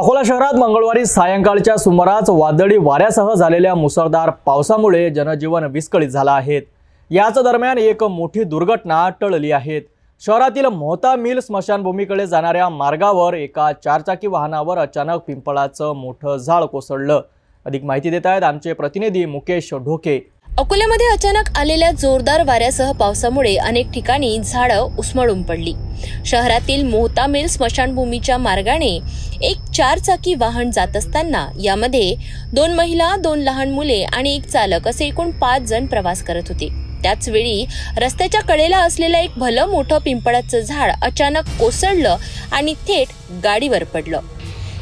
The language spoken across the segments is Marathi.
अकोला शहरात मंगळवारी सायंकाळच्या सुमारास वादळी वाऱ्यासह झालेल्या मुसळधार पावसामुळे जनजीवन विस्कळीत झालं आहे. याच दरम्यान एक मोठी दुर्घटना टळली आहे. शहरातील मोहता मिल स्मशानभूमीकडे जाणाऱ्या मार्गावर एका चारचाकी वाहनावर अचानक पिंपळाचं मोठं झाड कोसळलं. अधिक माहिती देत आहेत आमचे प्रतिनिधी मुकेश ढोके. अकोल्यामध्ये अचानक आलेल्या जोरदार वाऱ्यासह पावसामुळे अनेक ठिकाणी झाडं उस्मळून पडली. शहरातील मोहता मिल स्मशानभूमीच्या मार्गाने एक चारचाकी वाहन जात असताना यामध्ये दोन महिला दोन लहान मुले आणि एक चालक असे एकूण पाच जण प्रवास करत होते. त्याचवेळी रस्त्याच्या कडेला असलेलं एक भलं मोठं पिंपळाचं झाड अचानक कोसळलं आणि थेट गाडीवर पडलं.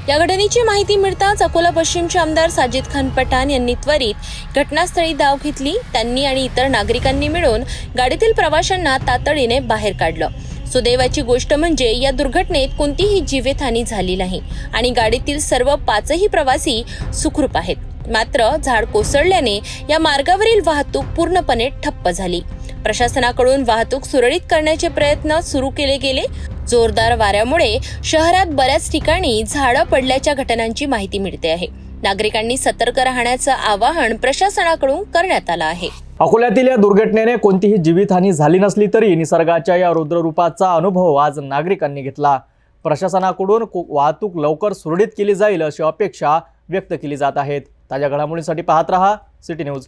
या घटनेची माहिती मिळताच अकोला पश्चिमचे आमदार साजिद खान पठाण यांनी त्वरित घटनास्थळी धाव घेतली. त्यांनी आणि इतर नागरिकांनी मिळून गाडीतील प्रवाशांना तातडीने बाहेर काढलं. सुदैवाची गोष्ट म्हणजे या दुर्घटनेत कोणतीही जीवितहानी झाली नाही आणि गाडीतील सर्व पाचही प्रवासी सुखरूप आहेत. मात्र झाड कोसळल्याने या मार्गावरील वाहतूक पूर्णपणे ठप्प झाली. प्रशासनाकडून वाहतूक सुरळीत करण्याचे प्रयत्न सुरू केले गेले. जोरदार वाऱ्यामुळे शहरात बऱ्याच ठिकाणी झाडं पडल्याच्या घटनांची माहिती मिळते आहे. नागरिकांनी सतर्क राहण्याचं आवाहन प्रशासनाकडून करण्यात आलं आहे. अकोल्यातील या दुर्घटनेने कोणतीही जीवितहानी झाली नसली तरी निसर्गाच्या या रुद्ररूपाचा अनुभव आज नागरिकांनी घेतला. प्रशासनाकडून वाहतूक लवकर सुरळीत केली जाईल अशी अपेक्षा व्यक्त केली जात आहेत. ताज्या घडामोडींसाठी पाहत रहा सिटी न्यूज.